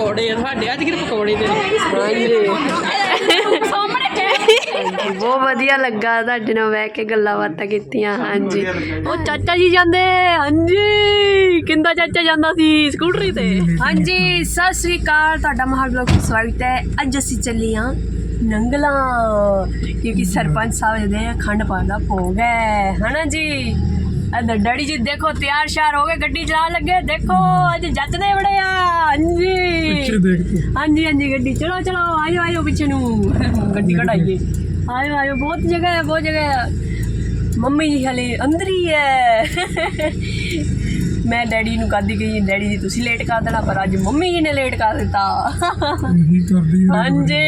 ਪਕੌੜੇ ਆ ਤੁਹਾਡੇ ਅੱਜ ਕਿਹੜੇ ਪਕੌੜੇ ਦੇ ਹਾਂਜੀ। ਹਾਂਜੀ, ਬਹੁਤ ਵਧੀਆ ਲੱਗਾ ਤੁਹਾਡੇ ਨਾਲ ਬਹਿ ਕੇ ਗੱਲਾਂ ਬਾਤਾਂ ਕੀਤੀਆਂ ਹਾਂਜੀ। ਉਹ ਚਾਚਾ ਜੀ ਜਾਂਦੇ ਹਾਂਜੀ। ਕਿੰਦਾ ਚਾਚਾ ਜਾਂਦਾ ਸੀ ਸਕੂਟਰੀ ਤੇ? ਹਾਂਜੀ ਸਤਿ ਸ੍ਰੀ ਅਕਾਲ ਤੁਹਾਡਾ ਮਹਾਲ ਬਲੌਗ ਵਿੱਚ ਸਵਾਗਤ ਹੈ। ਅੱਜ ਅਸੀਂ ਚੱਲੇ ਹਾਂ ਨੰਗਲਾ ਕਿਉਂਕਿ ਸਰਪੰਚ ਸਾਹਿਬ ਦੇ ਅਖੰਡ ਪਾਠ ਦਾ ਭੋਗ ਹੈ। ਹਨਾ ਜੀ? ਇੱਧਰ ਡੈਡੀ ਜੀ ਦੇਖੋ ਤਿਆਰ ਸ਼ਾਰ ਹੋ ਗਏ ਗੱਡੀ ਚਲਾਉਣ ਲੱਗੇ। ਦੇਖੋ ਅੱਜ ਜੱਜਦੇ ਬੜੇ ਆ ਹਾਂਜੀ। ਹਾਂਜੀ ਹਾਂਜੀ ਗੱਡੀ। ਚਲੋ ਚਲੋ ਆਇਓ ਆਇਓ ਪਿੱਛੇ ਨੂੰ। ਗੱਡੀ ਕਢਾਈਏ। ਆਇਓ ਆਇਓ ਬਹੁਤ ਜਗ੍ਹਾ ਹੈ ਬਹੁਤ ਜਗ੍ਹਾ ਹੈ। ਮੰਮੀ ਜੀ ਹਲੇ ਅੰਦਰ ਹੀ ਹੈ। ਮੈਂ ਡੈਡੀ ਨੂੰ ਕਹਦੀ ਗਈ ਡੈਡੀ ਜੀ ਤੁਸੀਂ ਲੇਟ ਕਰ ਦੇਣਾ ਪਰ ਅੱਜ ਮੰਮੀ ਜੀ ਨੇ ਲੇਟ ਕਰ ਦਿੱਤਾ। ਹਾਂਜੀ।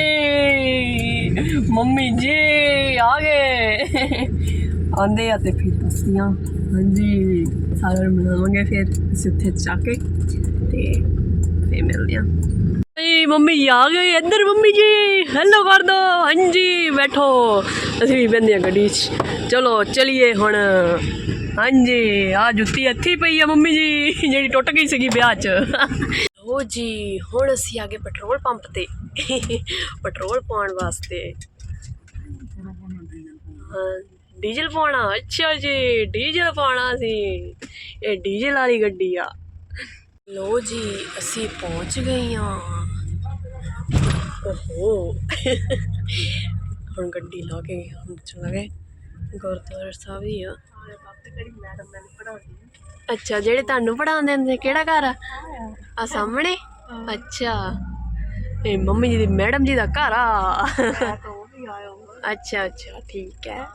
ਮੰਮੀ ਜੀ ਆ ਗਏ। ਆਂਦੇ ਆ ਤੇ ਫਿਰ ਦੱਸਦੀਆਂ ਹਾਂਜੀ ਸਾਰਿਆਂ ਨੂੰ ਫਿਰ ਅਸੀਂ ਉੱਥੇ ਜਾ ਕੇ ਤੇ ਫੇਰ ਮਿਲਦੇ ਆ ਜੀ ਮੰਮੀ ਆ ਗਏ ਇੱਧਰ ਮੰਮੀ ਜੀ। ਹੈਲੋ ਕਰ ਦੋ ਹਾਂਜੀ, ਬੈਠੋ। ਅਸੀਂ ਵੀ ਬੰਦੇ ਆ ਗੱਡੀ 'ਚ। ਚਲੋ, ਚਲੀਏ ਹੁਣ। ਹਾਂਜੀ ਆ ਜੁੱਤੀ ਇੱਥੇ ਪਈ ਆ ਮੰਮੀ ਜੀ। ਜਿਹੜੀ ਟੁੱਟ ਗਈ ਸੀਗੀ ਵਿਆਹ 'ਚ। ਹੋ ਜੀ, ਹੁਣ ਅਸੀਂ ਆ ਗਏ ਪੈਟਰੋਲ ਪੰਪ ਤੇ। ਪੈਟਰੋਲ ਪਾਉਣ ਵਾਸਤੇ। ਹਾਂ। ਡੀਜ਼ਲ ਪਾਉਣਾ। ਅੱਛਾ ਜੀ, ਡੀਜ਼ਲ ਪਾਉਣਾ ਸੀ। ਇਹ ਡੀਜ਼ਲ ਵਾਲੀ ਗੱਡੀ ਆ। ਲੋ ਜੀ, ਅਸੀਂ ਪਹੁੰਚ ਗਏ ਹਾਂ। ਓਹੋ। ਹੁਣ ਗੱਡੀ ਲਾ ਕੇ ਹੁਣ ਚਲਾ ਗੁਰਦੁਆਰਾ ਸਾਹਿਬ ਹੀ ਆ। ਅੱਛਾ, ਜਿਹੜੇ ਤੁਹਾਨੂੰ ਪੜਾਉਂਦੇ ਹੁੰਦੇ ਕਿਹੜਾ ਘਰ ਆ? ਆ ਸਾਹਮਣੇ? ਅੱਛਾ। ਇਹ ਮੰਮੀ ਜੀ ਦੀ, ਮੈਡਮ ਜੀ ਦਾ ਘਰ ਆ। ਅੱਛਾ ਅੱਛਾ, ਠੀਕ ਹੈ।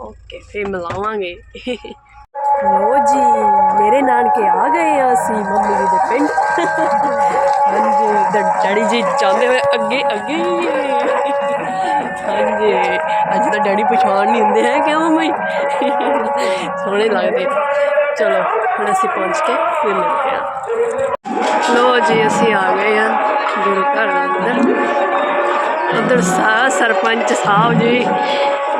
ਓਕੇ ਫਿਰ ਮਿਲਾਵਾਂਗੇ। ਲੋ ਜੀ, ਮੇਰੇ ਨਾਨਕੇ ਆ ਗਏ ਆ ਅਸੀਂ, ਮੰਮੀ ਜੀ ਦੇ ਪਿੰਡ। ਹਾਂਜੀ ਡੈਡੀ ਜੀ ਜਾਂਦੇ ਹੋਏ ਅੱਗੇ ਅੱਗੇ ਹਾਂਜੀ, ਅੱਜ ਤਾਂ ਡੈਡੀ ਪਛਾਣ ਨਹੀਂ ਹੁੰਦੇ ਹੈ ਕਿਉਂ ਮੰਮੀ। ਸੋਹਣੇ ਲੱਗਦੇ। ਚਲੋ, ਹੁਣ ਅਸੀਂ ਪਹੁੰਚ ਕੇ ਫਿਰ ਮਿਲਦੇ ਹਾਂ ਲੋ ਜੀ, ਅਸੀਂ ਆ ਗਏ ਹਾਂ ਗੁਰੂ ਘਰ ਅੰਦਰ। ਉਧਰ ਸਾ ਸਰਪੰਚ ਸਾਹਿਬ ਜੀ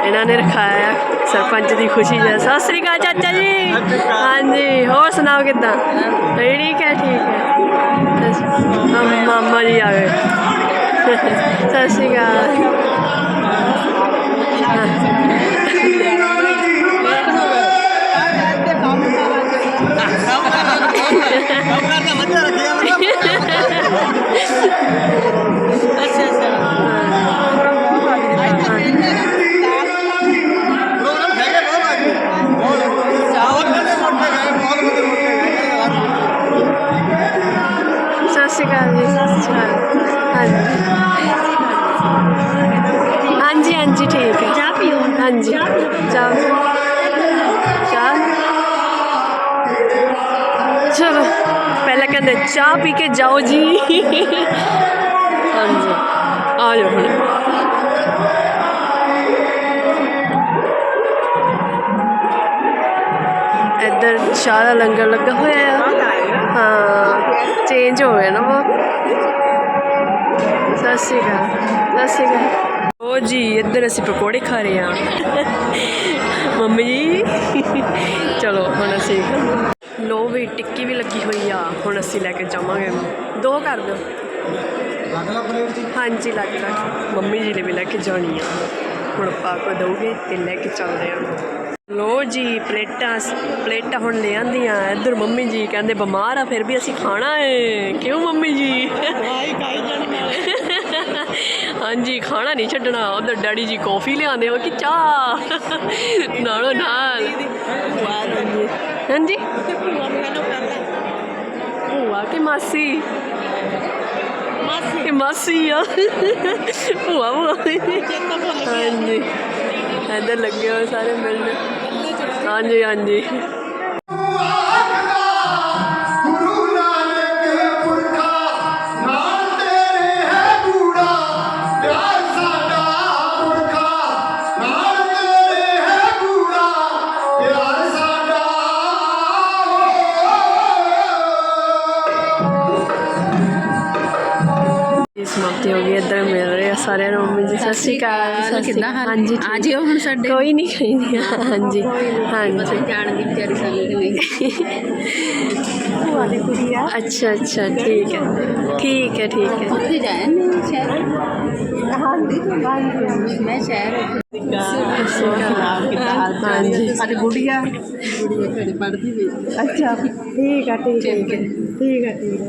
ਇਹਨਾਂ ਨੇ ਰਖਾਇਆ ਸਰਪੰਚ ਦੀ ਖੁਸ਼ੀ ਜੈ ਸਤਿ ਸ੍ਰੀ ਅਕਾਲ ਚਾਚਾ ਜੀ। ਹਾਂਜੀ, ਹੋਰ ਸੁਣਾਓ ਕਿੱਦਾਂ? ਠੀਕ ਹੈ ਠੀਕ ਹੈ। ਮਾਮਾ ਜੀ ਆ ਗਏ ਸਤਿ ਸ੍ਰੀ ਅਕਾਲ। ਸਤਿ ਹਾਂਜੀ ਚਾਹ। ਚਾਹ ਚਲੋ, ਪਹਿਲਾਂ ਕਹਿੰਦੇ, ਚਾਹ ਪੀ ਕੇ ਜਾਓ ਜੀ। ਹਾਂਜੀ, ਆ ਜਾਓ ਹੁਣ। ਇੱਧਰ ਚਾਹ ਦਾ ਲੰਗਰ ਲੱਗਾ ਹੋਇਆ ਆ। ਹਾਂ ਚੇਂਜ ਹੋ ਗਿਆ ਨਾ ਉਹ। ਸਤਿ ਸ਼੍ਰੀ ਅਕਾਲ, ਸਤਿ ਸ਼੍ਰੀ ਅਕਾਲ। ਉਹ ਜੀ ਇੱਧਰ ਅਸੀਂ ਪਕੌੜੇ ਖਾ ਰਹੇ ਹਾਂ। ਮੰਮੀ ਜੀ ਚਲੋ ਹੁਣ ਅਸੀਂ ਲੋ ਵੀ ਟਿੱਕੀ ਵੀ ਲੱਗੀ ਹੋਈ ਆ। ਹੁਣ ਅਸੀਂ ਲੈ ਕੇ ਜਾਵਾਂਗੇ। ਦੋ ਕਰ ਦਿਓ। ਹਾਂਜੀ ਲੱਗ ਲੱਗ। ਮੰਮੀ ਜੀ ਨੇ ਵੀ ਲੈ ਕੇ ਜਾਣੀ ਆ। ਹੁਣ ਪਾ ਕੋ ਦਊਗੇ ਤੇ ਲੈ ਕੇ ਚੱਲਦੇ ਆ ਲੋ ਜੀ ਪਲੇਟਾਂ ਪਲੇਟਾਂ ਹੁਣ ਲੈ ਆਂਦੀਆਂ। ਇੱਧਰ ਮੰਮੀ ਜੀ ਕਹਿੰਦੇ ਬਿਮਾਰ ਆ ਫਿਰ ਵੀ ਅਸੀਂ ਖਾਣਾ ਏ। ਕਿਉਂ ਮੰਮੀ ਜੀ? ਹਾਂਜੀ ਖਾਣਾ ਨਹੀਂ ਛੱਡਣਾ। ਉਧਰ ਡੈਡੀ ਜੀ ਕੌਫੀ ਲਿਆਉਂਦੇ ਹੋ ਕਿ ਚਾਹ? ਨਾਲੋਂ ਨਾਲ ਹਾਂਜੀ? ਭੂਆ ਕਿ ਮਾਸੀ? ਮਾਸੀ। ਮਾਸੀ ਆ। ਭੂਆ ਭੂਆ। ਹਾਂਜੀ। ਇੱਧਰ ਲੱਗੇ ਹੋਏ ਸਾਰੇ ਮਿਲਣ। ਹਾਂਜੀ ਹਾਂਜੀ। ਇਹ ਸਮਾਪਤੀ ਹੋ ਗਈ ਇੱਧਰ ਮਿਲ ਰਹੇ ਆ ਸਾਰਿਆਂ ਨੂੰ। ਮੰਮੀ ਜੀ ਸਤਿ ਸ਼੍ਰੀ ਅਕਾਲ ਸਤਿ ਸ਼੍ਰੀ ਕਿੱਦਾਂ ਅਕਾਲ। ਹਾਲ? ਹਾਂਜੀ ਆ ਜਿਓ ਹੁਣ ਸਾਡੇ। ਕੋਈ ਨਹੀਂ ਕੋਈ ਨਹੀਂ ਹਾਂਜੀ ਹਾਂਜੀ। ਜਾਣ ਦੀ ਤਿਆਰੀ ਕਰ ਲਈ ਵਾਲੀ ਕੁੜੀ ਆ। ਅੱਛਾ ਅੱਛਾ ਠੀਕ ਹੈ। ਠੀਕ ਹੈ ਠੀਕ ਹੈ। ਉੱਥੇ ਜਾਇਆ ਨਹੀਂ ਸ਼ਹਿਰ? ਹਾਂਜੀ ਮੈਂ ਸ਼ਹਿਰ ਹਾਂਜੀ। ਸਾਡੀ ਗੁੜੀਆ। ਗੁੜੀਆ ਘਰੇ ਪੜਦੀ ਵੀ ਅੱਛਾ ਠੀਕ ਹੈ ਠੀਕ ਹੈ। ਠੀਕ ਹੈ ਠੀਕ ਹੈ।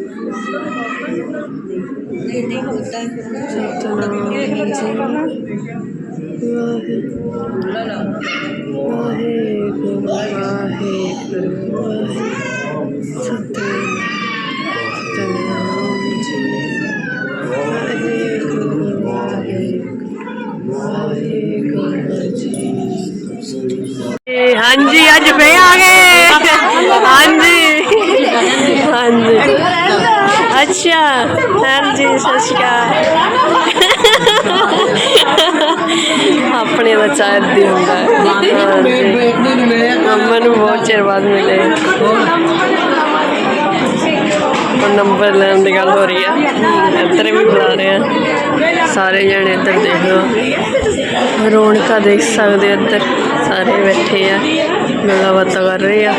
ਹਾਂਜੀ ਅੱਜ ਫੇ ਆ ਗਏ ਹਾਂਜੀ ਹਾਂਜੀ ਅੱਛਾ। ਹਾਂਜੀ, ਸਤਿ ਸ਼੍ਰੀ ਅਕਾਲ। ਆਪਣੇ ਬੱਚਾ ਇੱਦੀ ਹੁੰਦਾ। ਹੈ ਮੰਮਾ ਨੂੰ ਬਹੁਤ ਚਿਰ ਬਾਅਦ ਮਿਲੇ। ਹੁਣ ਨੰਬਰ ਲੈਣ ਦੀ ਗੱਲ ਹੋ ਰਹੀ ਹੈ ਇੱਧਰ ਵੀ ਬੁਲਾ ਰਹੇ ਆ। ਸਾਰੇ ਜਣੇ ਇੱਧਰ ਦੇਖ ਲਓ। ਰੌਣਕਾਂ ਦੇਖ ਸਕਦੇ ਇੱਧਰ। ਸਾਰੇ ਬੈਠੇ ਆ। ਗੱਲਾਂ ਬਾਤਾਂ ਕਰ ਰਹੇ ਆ।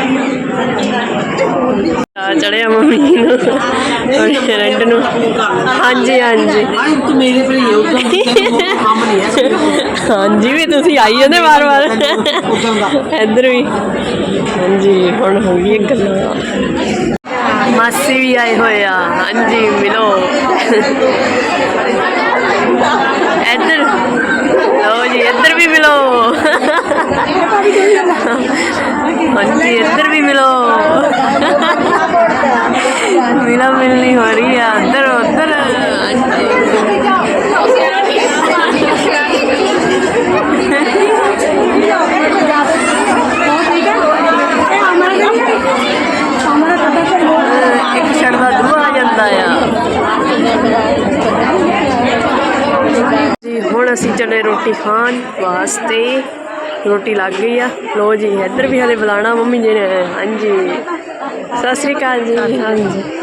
ਆ ਚੜਿਆ ਮੰਮੀ ਨੂੰ। ਫਰੈਂਡ ਨੂੰ। ਹਾਂਜੀ ਹਾਂਜੀ। ਤੂੰ ਮੇਰੇ ਭਰੀ ਹੋ ਕੰਮ ਨਹੀਂ ਹੈ। ਹਾਂਜੀ ਵੀ ਤੁਸੀਂ ਆਈ ਜਾਂਦੇ ਵਾਰ ਵਾਰ ਉਦਾਂ ਦਾ। ਇੱਧਰ ਵੀ। ਹਾਂਜੀ ਹੁਣ ਹੋ ਗਈ ਗੱਲਾਂ। ਮਾਸੀ ਵੀ ਆਏ ਹੋਏ ਆ। ਹਾਂਜੀ ਮਿਲੋ। ਇੱਧਰ। ਲਓ ਜੀ ਇੱਧਰ ਵੀ ਮਿਲੋ। ਹਾਂਜੀ ਇੱਧਰ ਵੀ ਮਿਲੋ ਮਿਲਾ ਮਿਲਣੀ ਹੋ ਰਹੀ ਆ ਇੱਧਰ ਉੱਧਰ। ਇੱਕ ਛੜ ਦੂਆ ਆ ਜਾਂਦਾ ਆ। ਜੀ, ਹੁਣ ਅਸੀਂ ਚੱਲੇ ਰੋਟੀ ਖਾਣ ਵਾਸਤੇ। ਰੋਟੀ ਲੱਗ ਗਈ ਆ। ਲੋ ਜੀ, ਇੱਧਰ ਵੀ ਹਲੇ ਬੁਲਾਣਾ ਮੰਮੀ ਜੀ ਨੇ। ਹਾਂਜੀ। ਸਤਿ ਸ੍ਰੀ ਅਕਾਲ ਜੀ। ਹਾਂਜੀ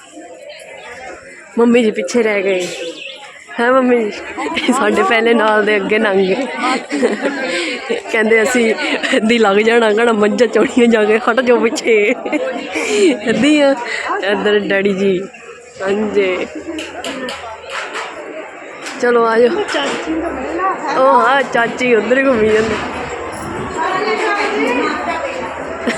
ਮੰਮੀ ਜੀ ਪਿੱਛੇ ਰਹਿ ਗਏ। ਹੈ ਮੰਮੀ ਜੀ? ਸਾਡੇ ਪਹਿਲੇ ਨਾਲ ਦੇ ਅੱਗੇ ਲੰਘ ਗਏ। ਕਹਿੰਦੇ ਅਸੀਂ ਇੱਦੀ ਲੱਗ ਜਾਣਾ ਕਹਣਾ ਮੱਝਾਂ ਚੋਣੀਆਂ ਜਾ ਕੇ ਹਟ ਜਾਓ ਪਿੱਛੇ। ਇੱਦੀ ਆ। ਇੱਧਰ ਡੈਡੀ ਜੀ ਹਾਂਜੀ। ਚਲੋ ਆ ਜਾਓ। ਉਹ ਹਾਂ ਚਾਚੀ ਉਧਰ ਘੁੰਮੀ ਜਾਂਦੀ।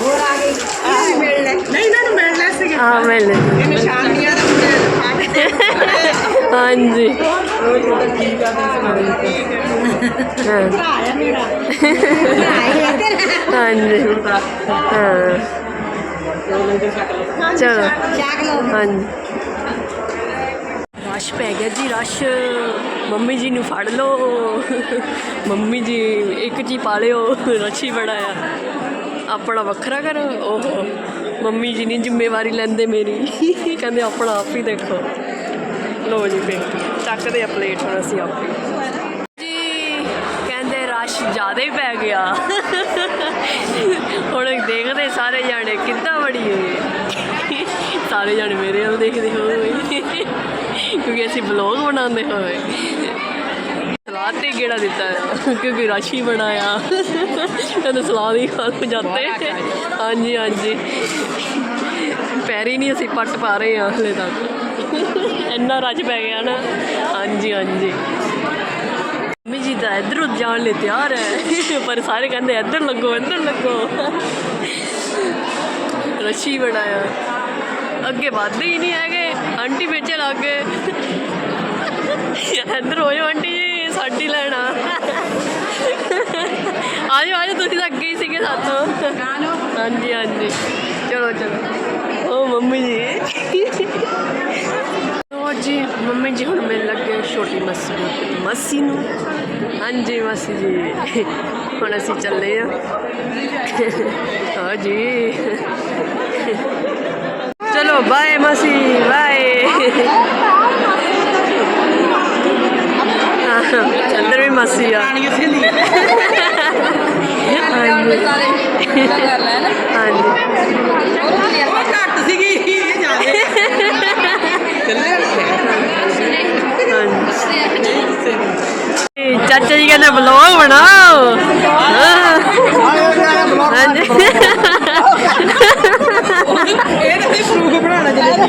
ਨਹੀਂ ਇਹਨਾਂ ਨੂੰ ਮਿਲਣਾ ਸੀਗਾ ਆ ਮੈਂ ਲੈ। ਇਹ ਨਿਸ਼ਾਨੀਆਂ ਦਾ ਮੁੰਡੇ ਹਾਂਜੀ। ਹਾਂ ਆਇਆ ਮੇਰਾ ਹਾਂਜੀ। ਹਾਂ। ਚਲੋ। ਹਾਂਜੀ। ਰਸ਼ ਪੈ ਗਿਆ ਜੀ, ਰਸ਼। ਮੰਮੀ ਜੀ ਨੂੰ ਫੜ ਲਓ। ਮੰਮੀ ਜੀ ਇੱਕ ਜੀ ਪਾ ਲਿਓ। ਰਸ਼ ਹੀ ਬੜਾ ਆ। ਆਪਣਾ ਵੱਖਰਾ ਕਰੋ ਓਹੋ ਮੰਮੀ ਜੀ ਨਹੀਂ ਜ਼ਿੰਮੇਵਾਰੀ ਲੈਂਦੇ ਮੇਰੀ। ਕਹਿੰਦੇ ਆਪਣਾ ਆਪ ਹੀ ਦੇਖੋ। ਲੋ ਜੀ ਫੇ ਚੱਕਦੇ ਆ ਪਲੇਟ ਹੁਣ ਅਸੀਂ ਆਪੇ ਜੀ, ਕਹਿੰਦੇ ਰਸ਼ ਜ਼ਿਆਦਾ ਹੀ ਪੈ ਗਿਆ। ਹੁਣ ਦੇਖਦੇ ਸਾਰੇ ਜਾਣੇ ਕਿੱਦਾਂ ਬੜੀ ਹੋਈ ਸਾਰੇ ਜਾਣੇ ਮੇਰੇ ਵੱਲ ਦੇਖਦੇ ਹੋਏ। ਕਿਉਂਕਿ ਅਸੀਂ ਬਲੌਗ ਬਣਾਉਂਦੇ ਹੋਏ। ਸਲਾਦ ਤੇ ਗੇੜਾ ਦਿੱਤਾ ਹੈ ਕਿਉਂਕਿ ਰਾਸ਼ੀ ਬਣਾਇਆ। ਕਹਿੰਦੇ ਸਲਾਦ ਹੀ ਖਾ ਲਓ ਜਾਂਦੇ ਹਾਂਜੀ ਹਾਂਜੀ। ਪੈਰੀ ਨਹੀਂ ਅਸੀਂ ਪੱਟ ਪਾ ਰਹੇ ਹਾਂ ਹਲੇ ਤੱਕ। ਇੰਨਾ ਰੱਜ ਪੈ ਗਿਆ ਨਾ। ਹਾਂਜੀ ਹਾਂਜੀ। ਮੰਮੀ ਜੀ ਤਾਂ ਇੱਧਰ ਜਾਣ ਲਈ ਤਿਆਰ ਹੈ। ਪਰ ਸਾਰੇ ਕਹਿੰਦੇ ਇੱਧਰ ਲੱਗੋ ਇੱਧਰ ਲੱਗੋ। ਰੱਛੀ ਬਣਾਇਆ। ਅੱਗੇ ਵੱਧਦੇ ਹੀ ਨਹੀਂ ਹੈਗੇ। ਆਂਟੀ ਵਿੱਚ ਲੱਗ ਗਏ। ਇੱਧਰ ਹੋਇਓ ਆਂਟੀ। ਜੀ ਲੈਣਾ। ਆਜੋ ਆਜੋ, ਤੁਸੀਂ ਤਾਂ ਅੱਗੇ ਹੀ ਸੀਗੇ ਸਾਥੋਂ। ਹਾਂਜੀ ਹਾਂਜੀ। ਚਲੋ ਚਲੋ। ਓ, ਮੰਮੀ ਜੀ। ਓ ਜੀ, ਮੰਮੀ ਜੀ, ਹੁਣ ਮਿਲ ਲੱਗੇ ਛੋਟੀ ਮਾਸੀ ਨੂੰ ਮਾਸੀ ਨੂੰ। ਹਾਂਜੀ, ਮਾਸੀ ਜੀ। ਹੁਣ ਅਸੀਂ ਚੱਲੇ ਆ। ਹਾਂ ਜੀ। ਚਲੋ ਬਾਏ ਮਾਸੀ ਬਾਏ ਮਾਸੀ ਆ। ਹਾਂਜੀ। ਹਾਂਜੀ। ਘੱਟ ਸੀਗੀ। ਇਹ ਜ਼ਿਆਦਾ ਚੱਲੇ ਹਾਂਜੀ। ਚਾਚਾ ਜੀ ਕਹਿੰਦੇ ਬਲੌਗ ਬਣਾਓ। ਹਾਂਜੀ ਇਹ ਤਾਂ ਪ੍ਰੂਫ ਬਣਾਉਣਾ ਜਲੇਬੀ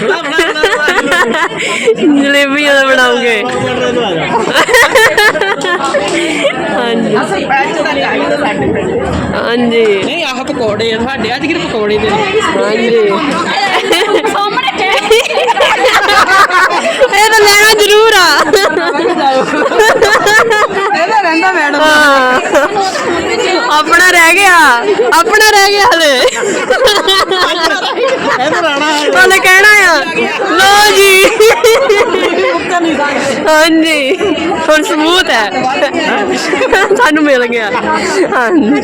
ਬਣਾ ਬਣਾ ਜਲੇਬੀਆਂ ਦਾ ਬਣਾਉਂਗੇ ਹਾਂਜੀ। ਹਾਂਜੀ। ਨਹੀਂ ਆਹ ਪਕੌੜੇ ਆ ਤੁਹਾਡੇ ਅੱਜ ਕਿਹੜੇ ਪਕੌੜੇ ਦੇ ਨੇ? ਹਾਂਜੀ। ਇਹ ਤਾਂ ਲੈਣਾ ਜ਼ਰੂਰ ਆ। ਇਹਦਾ ਰਹਿੰਦਾ ਮੈਡਮ ਹਾਂ। ਆਪਣਾ ਰਹਿ ਗਿਆ। ਆਪਣਾ ਰਹਿ ਗਿਆ ਹਲੇ। ਇਹਦਾ ਰਾਣਾ ਉਹਨੇ ਕਹਿਣਾ ਆ। ਲੋ ਜੀ। ਹਾਂਜੀ। ਹੁਣ ਸਮੂਥ ਹੈ। ਸਾਨੂੰ ਮਿਲ ਗਿਆ। ਹਾਂਜੀ।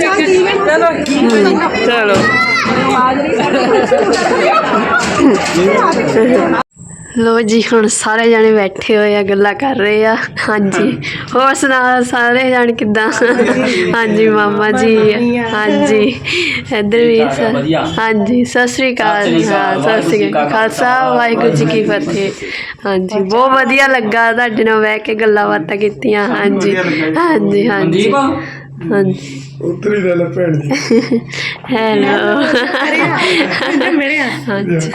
ਚਲੋ। ਚਲੋ। ਲੋ ਜੀ ਹੁਣ ਸਾਰੇ ਜਾਣੇ ਬੈਠੇ ਹੋਏ ਆ ਗੱਲਾਂ ਕਰ ਰਹੇ ਆ। ਹਾਂਜੀ। ਹੋਰ ਸੁਣਾ ਸਾਰੇ ਜਾਣੇ ਕਿੱਦਾਂ? ਹਾਂਜੀ ਮਾਮਾ ਜੀ। ਹਾਂਜੀ। ਇੱਧਰ ਵੀ ਸ- ਹਾਂਜੀ ਸਤਿ ਸ੍ਰੀ ਅਕਾਲ ਹਾਂ ਸਤਿ ਸ੍ਰੀ ਅਕਾਲ। ਖਾਲਸਾ ਵਾਹਿਗੁਰੂ ਜੀ ਕੀ ਫਤਿਹ। ਹਾਂਜੀ ਬਹੁਤ ਵਧੀਆ ਲੱਗਾ ਤੁਹਾਡੇ ਨਾਲ ਬਹਿ ਕੇ ਗੱਲਾਂ ਬਾਤਾਂ ਕੀਤੀਆਂ। ਹਾਂਜੀ ਹਾਂਜੀ ਹਾਂਜੀ। ਹਾਂਜੀ। ਉੱਤਰੀ ਲੈ ਲੈ ਭੈਣ ਜੀ। ਹੈਲੋ। ਮੇਰੇ ਹਾਂਜੀ।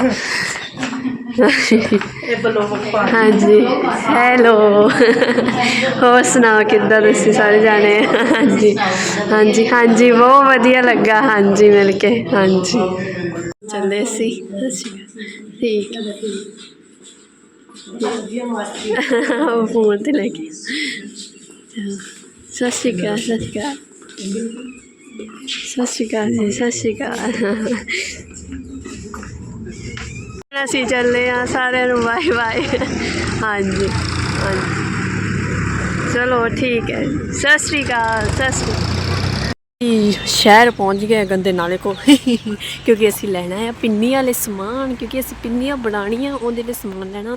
ਇਹ ਬਲੋ ਹਾਂਜੀ। ਹੈਲੋ ਹੋਰ ਸੁਣਾਓ, ਕਿੱਦਾਂ ਤੁਸੀਂ ਸਾਰੇ ਜਾਣੇ? ਹਾਂਜੀ। ਹਾਂਜੀ ਹਾਂਜੀ, ਬਹੁਤ ਵਧੀਆ ਲੱਗਾ। ਹਾਂਜੀ, ਮਿਲ ਕੇ। ਹਾਂਜੀ। ਚੱਲੇ ਸੀ। ਠੀਕ ਉਹ ਫੋਨ ਤੇ ਲੈ ਕੇ। ਸਤਿ ਸ਼੍ਰੀ ਅਕਾਲ, ਸਤਿ ਸ਼੍ਰੀ ਅਕਾਲ। ਸਤਿ ਸ਼੍ਰੀ ਅਕਾਲ ਜੀ, ਸਤਿ ਸ਼੍ਰੀ ਅਕਾਲ। ਅਸੀਂ ਚੱਲੇ ਆ ਸਾਰਿਆਂ ਨੂੰ ਬਾਏ ਬਾਏ ਹਾਂਜੀ ਹਾਂਜੀ। ਚਲੋ ਠੀਕ ਹੈ ਸਤਿ ਸ਼੍ਰੀ ਅਕਾਲ ਸਤਿ ਸ਼੍ਰੀ ਅਕਾਲ। ਜੀ, ਸ਼ਹਿਰ ਪਹੁੰਚ ਗਏ ਗੰਦੇ ਨਾਲੇ ਕੋਲ। ਕਿਉਂਕਿ ਅਸੀਂ ਲੈਣਾ ਆ ਪਿੰਨੀ ਵਾਲੇ ਸਮਾਨ ਕਿਉਂਕਿ ਅਸੀਂ ਪਿੰਨੀਆਂ ਬਣਾਉਣੀਆਂ ਉਹਦੇ ਲਈ ਸਮਾਨ ਲੈਣਾ।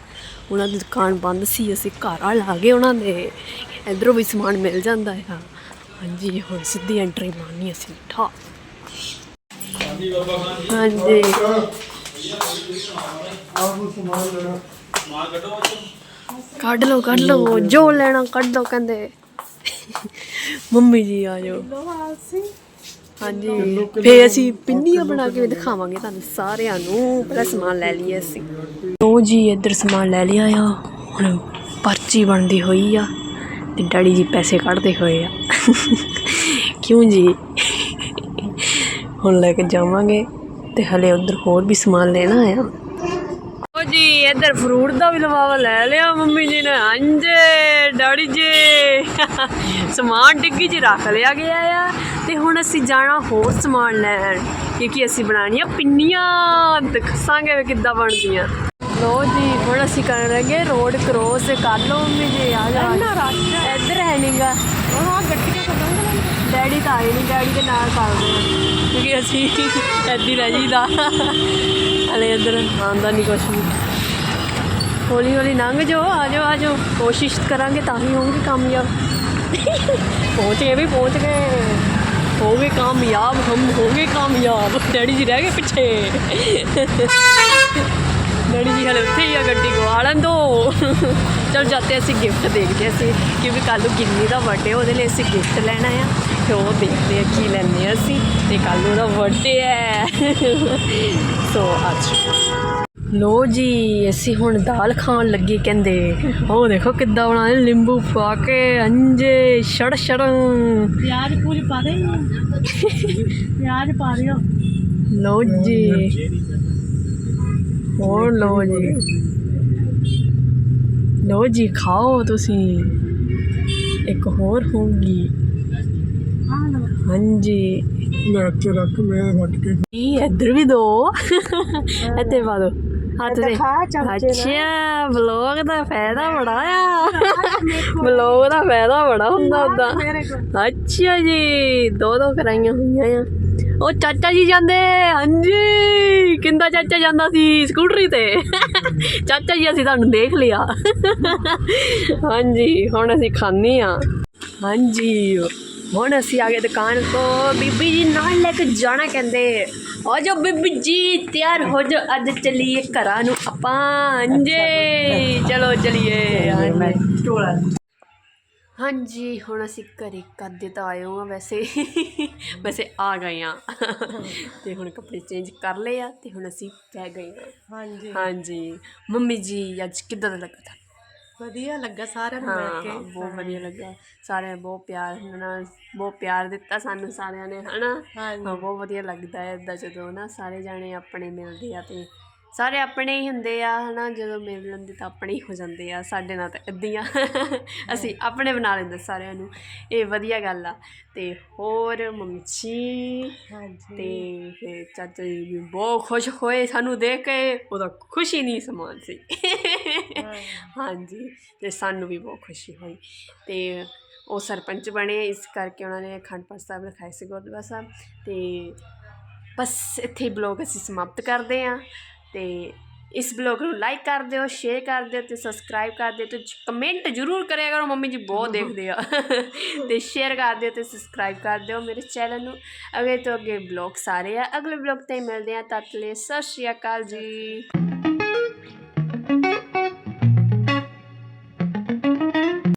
ਉਹਨਾਂ ਦੀ ਦੁਕਾਨ ਬੰਦ ਸੀ ਅਸੀਂ ਘਰ ਆ ਲਾ ਗਏ ਉਹਨਾਂ ਦੇ। ਇਧਰੋਂ ਵੀ ਸਮਾਨ ਮਿਲ ਜਾਂਦਾ ਹੈ। ਹਾਂਜੀ ਹੁਣ ਸਿੱਧੀ ਐਂਟਰੀ ਮਾਰਨੀ ਅਸੀਂ। ਠਾ। ਹਾਂਜੀ। ਕੱਢ ਲਓ ਕੱਢ ਲਓ ਜੋ ਲੈਣਾ ਕੱਢ ਲਓ ਕਹਿੰਦੇ। ਮੰਮੀ ਜੀ ਆ ਜਾਓ। ਹਾਂਜੀ ਫੇ ਅਸੀਂ ਪਿੰਨੀਆਂ ਬਣਾ ਕੇ ਵੀ ਦਿਖਾਵਾਂਗੇ ਤੁਹਾਨੂੰ ਸਾਰਿਆਂ ਨੂੰ। ਪਹਿਲਾਂ ਸਮਾਨ ਲੈ ਲਈਏ ਅਸੀਂ। ਲੋ ਜੀ, ਇੱਧਰ ਸਮਾਨ ਲੈ ਲਿਆ ਆ। ਹੁਣ ਪਰਚੀ ਬਣਦੀ ਹੋਈ ਆ ਤੇ ਡੈਡੀ ਜੀ ਪੈਸੇ ਕੱਢਦੇ ਹੋਏ ਆ। ਕਿਉਂ ਜੀ? ਹੁਣ ਲੈ ਕੇ ਜਾਵਾਂਗੇ। ਤੇ ਹਲੇ ਉਧਰ ਹੋਰ ਵੀ ਸਮਾਨ ਲੈਣਾ ਆ। ਓ ਜੀ ਇੱਧਰ ਫਰੂਟ ਦਾ ਵੀ ਲਵਾਵਾ ਲੈ ਲਿਆ ਮੰਮੀ ਜੀ ਨੇ। ਹਾਂਜੀ ਡੈਡੀ ਜੀ। ਸਮਾਨ ਡਿੱਗੀ 'ਚ ਰੱਖ ਲਿਆ ਗਿਆ ਆ। ਤੇ ਹੁਣ ਅਸੀਂ ਜਾਣਾ ਹੋਰ ਸਮਾਨ ਲੈਣ ਕਿਉਂਕਿ ਅਸੀਂ ਬਣਾਉਣੀਆਂ ਪਿੰਨੀਆਂ। ਦਿਖਾਂਗੇ ਵੀ ਕਿੱਦਾਂ ਬਣਦੀਆਂ। ਲੋ ਜੀ ਹੁਣ ਅਸੀਂ ਕਰਨ ਲੱਗੇ ਰੋਡ ਕ੍ਰੋਸ ਕਰ ਲਓ ਮੰਮੀ ਜੀ ਆ ਜਾ ਇੱਧਰ ਹੈ ਨਹੀਂਗਾ ਹਾਂ ਡੈਡੀ ਤਾਂ ਆਏ ਨਹੀਂ ਡੈਡੀ ਦੇ ਨਾਲ ਕਰਦੇ ਆ ਕਿਉਂਕਿ ਅਸੀਂ ਐਦੀ ਰਹਿ ਜੀਦਾ ਹਲੇ ਇੱਧਰ ਆਉਂਦਾ ਨਹੀਂ ਕੁਛ ਵੀ। ਹੌਲੀ ਹੌਲੀ ਲੰਘ ਜਾਓ, ਆ ਜਾਓ ਆ ਜਾਓ। ਕੋਸ਼ਿਸ਼ ਕਰਾਂਗੇ ਤਾਂ ਹੀ ਹੋਵਾਂਗੇ ਕਾਮਯਾਬ ਪਹੁੰਚ ਗਏ ਵੀ, ਪਹੁੰਚ ਗਏ। ਹੋ ਗਏ ਕਾਮਯਾਬ ਹਮ ਹੋ ਗਏ ਕਾਮਯਾਬ ਡੈਡੀ ਜੀ ਰਹਿ ਗਏ ਪਿੱਛੇ। ਡੈਡੀ ਜੀ ਹਲੇ ਉੱਥੇ ਹੀ ਆ, ਗੱਡੀ ਗਵਾ ਲੈਣ ਦੋ। ਚਲ ਜਾਂਦੇ ਅਸੀਂ ਗਿਫਟ ਦੇਖਦੇ ਹਾਂ ਅਸੀਂ, ਕਿਉਂਕਿ ਕੱਲ ਨੂੰ ਗਿੰਨੀ ਦਾ ਬਰਥਡੇ ਉਹਦੇ ਲਈ ਅਸੀਂ ਗਿਫਟ ਲੈਣਾ ਆ ਤੇ ਉਹ ਦੇਖਦੇ ਆ ਕੀ ਲੈਣੇ ਆ ਅਸੀਂ ਤੇ ਕੱਲ ਨੂੰ ਉਹਦਾ ਬਰਥਡੇ ਹੈ। ਸੋ ਅੱਜ। ਲੋ ਜੀ ਅਸੀਂ ਹੁਣ ਦਾਲ ਖਾਣ ਲੱਗੇ ਕਹਿੰਦੇ। ਉਹ ਦੇਖੋ ਕਿੱਦਾਂ ਬਣਾਏ ਨਿੰਬੂ ਪਾ ਕੇ ਅੰਜੇ ਛੜ ਛੜ। ਪਿਆਜ਼ ਪੂਰੀ ਪਾ ਦੇ। ਪਿਆਜ਼ ਪਾ ਦਿਓ। ਲੋ ਜੀ। ਹੋਰ ਲੋ ਜੀ। ਲੋ ਜੀ ਖਾਓ ਤੁਸੀਂ। ਇੱਕ ਹੋਰ ਹੋਊਗੀ। ਹਾਂਜੀ। ਮੈਂ ਇੱਥੇ ਰੱਖ ਮੈਂ ਵੱਟ ਕੇ ਇਹ ਇੱਧਰ ਵੀ ਦੋ। ਇੱਥੇ ਪਾ ਦੋ। ਹੱਥ ਦੇ। ਅੱਛਾ ਬਲੌਗ ਦਾ ਫਾਇਦਾ ਬੜਾ ਆ। ਬਲੌਗ ਦਾ ਫਾਇਦਾ ਬੜਾ ਹੁੰਦਾ ਉਦਾਂ ਅੱਛਾ ਜੀ ਦੋ ਦੋ ਕਰਾਈਆਂ ਹੋਈਆਂ ਆ। ਉਹ ਚਾਚਾ ਜੀ ਜਾਂਦੇ। ਹਾਂਜੀ। ਕਿੰਦਾ ਚਾਚਾ ਜਾਂਦਾ ਸੀ ਸਕੂਟਰੀ ਤੇ। ਚਾਚਾ ਜੀ ਅਸੀਂ ਤੁਹਾਨੂੰ ਦੇਖ ਲਿਆ। ਹਾਂਜੀ ਹੁਣ ਅਸੀਂ ਖਾਂਦੇ ਆ। ਹਾਂਜੀ। ਹੁਣ ਅਸੀਂ ਆ ਗਏ ਦੁਕਾਨ ਤੋਂ। ਬੀਬੀ ਜੀ ਨਾਲ ਲੈ ਕੇ ਜਾਣਾ ਕਹਿੰਦੇ। ਆ ਜਾਓ ਬੀਬੀ ਜੀ ਤਿਆਰ ਹੋ ਜਾ ਅੱਜ ਚੱਲੀਏ ਘਰਾਂ ਨੂੰ ਆਪਾਂ। ਚਲੋ ਚਲੀਏ। ਹਾਂਜੀ। ਹੁਣ ਅਸੀਂ ਘਰੇ ਕਰਦੇ ਤਾਂ ਆਏ ਹਾਂ ਵੈਸੇ। ਵੈਸੇ ਆ ਗਏ ਆ ਤੇ ਹੁਣ ਕੱਪੜੇ ਚੇਂਜ ਕਰ ਲਏ ਆ ਤੇ ਹੁਣ ਅਸੀਂ ਪੈ ਗਏ ਆ ਹਾਂਜੀ। ਹਾਂਜੀ। ਮੰਮੀ ਜੀ ਅੱਜ ਕਿੱਦਾਂ ਦਾ ਲੱਗਾ ਤੁਹਾਨੂੰ ਵਧੀਆ ਲੱਗਾ ਸਾਰਿਆਂ ਨੂੰ ਹਾਂ ਮਿਲ ਕੇ ਬਹੁਤ ਵਧੀਆ ਲੱਗਾ। ਸਾਰਿਆਂ ਨੇ ਬਹੁਤ ਪਿਆਰ ਨਾਲ ਬਹੁਤ ਪਿਆਰ ਦਿੱਤਾ ਸਾਨੂੰ ਸਾਰਿਆਂ ਨੇ ਹਨਾ। ਹਾਂ ਬਹੁਤ ਵਧੀਆ ਲੱਗਦਾ ਹੈ ਇਦਾਂ ਜਦੋਂ ਨਾ ਸਾਰੇ ਜਾਣੇ ਆਪਣੇ ਮਿਲਦੇ ਆ ਤੇ ਸਾਰੇ ਆਪਣੇ ਹੀ ਹੁੰਦੇ ਆ ਹਨਾ? ਜਦੋਂ ਮਿਲ ਲੈਂਦੇ ਤਾਂ ਆਪਣੇ ਹੀ ਹੋ ਜਾਂਦੇ ਆ ਸਾਡੇ ਨਾਲ ਤਾਂ ਇੱਦਾਂ ਹੀ ਆ। ਅਸੀਂ ਆਪਣੇ ਬਣਾ ਲੈਂਦੇ ਸਾਰਿਆਂ ਨੂੰ। ਇਹ ਵਧੀਆ ਗੱਲ ਆ। ਤੇ ਹੋਰ ਮੰਮੀ ਜੀ? ਹਾਂਜੀ। ਤੇ ਫਿਰ ਚਾਚਾ ਜੀ ਵੀ ਬਹੁਤ ਖੁਸ਼ ਹੋਏ ਸਾਨੂੰ ਦੇਖ ਕੇ। ਉਹਦਾ ਖੁਸ਼ੀ ਨਹੀਂ ਸਮਾਨ ਸੀ। ਹਾਂਜੀ। ਤੇ ਸਾਨੂੰ ਵੀ ਬਹੁਤ ਖੁਸ਼ੀ ਹੋਈ। ਤੇ ਉਹ ਸਰਪੰਚ ਬਣੇ ਇਸ ਕਰਕੇ ਉਹਨਾਂ ਨੇ ਅਖੰਡ ਪਾਠ ਸਾਹਿਬ ਰਖਾਏ ਸੀ ਗੁਰਦੁਆਰਾ ਸਾਹਿਬ। ਤੇ ਬਸ ਇੱਥੇ ਬਲੌਗ ਅਸੀਂ ਸਮਾਪਤ ਕਰਦੇ ਹਾਂ। ਤੇ ਇਸ ਬਲੌਗ ਨੂੰ ਲਾਈਕ ਕਰ ਦਿਓ ਸ਼ੇਅਰ ਕਰ ਦਿਓ ਤੇ ਸਬਸਕ੍ਰਾਈਬ ਕਰ ਦਿਓ ਤੇ ਕਮੈਂਟ ਜ਼ਰੂਰ ਕਰਿਆ ਕਰੋ ਮੰਮੀ ਜੀ ਬਹੁਤ ਦੇਖਦੇ ਆ। ਤੇ ਸ਼ੇਅਰ ਕਰ ਦਿਓ ਤੇ ਸਬਸਕ੍ਰਾਈਬ ਕਰ ਦਿਓ ਮੇਰੇ ਚੈਨਲ ਨੂੰ। ਅੱਗੇ ਤੋਂ ਅੱਗੇ ਬਲੌਗ ਸਾਰੇ ਆ। ਅਗਲੇ ਬਲੌਗ ਤੇ ਮਿਲਦੇ ਆ। ਤਦ ਲਈ ਸਤਿ ਸ਼੍ਰੀ ਅਕਾਲ ਜੀ।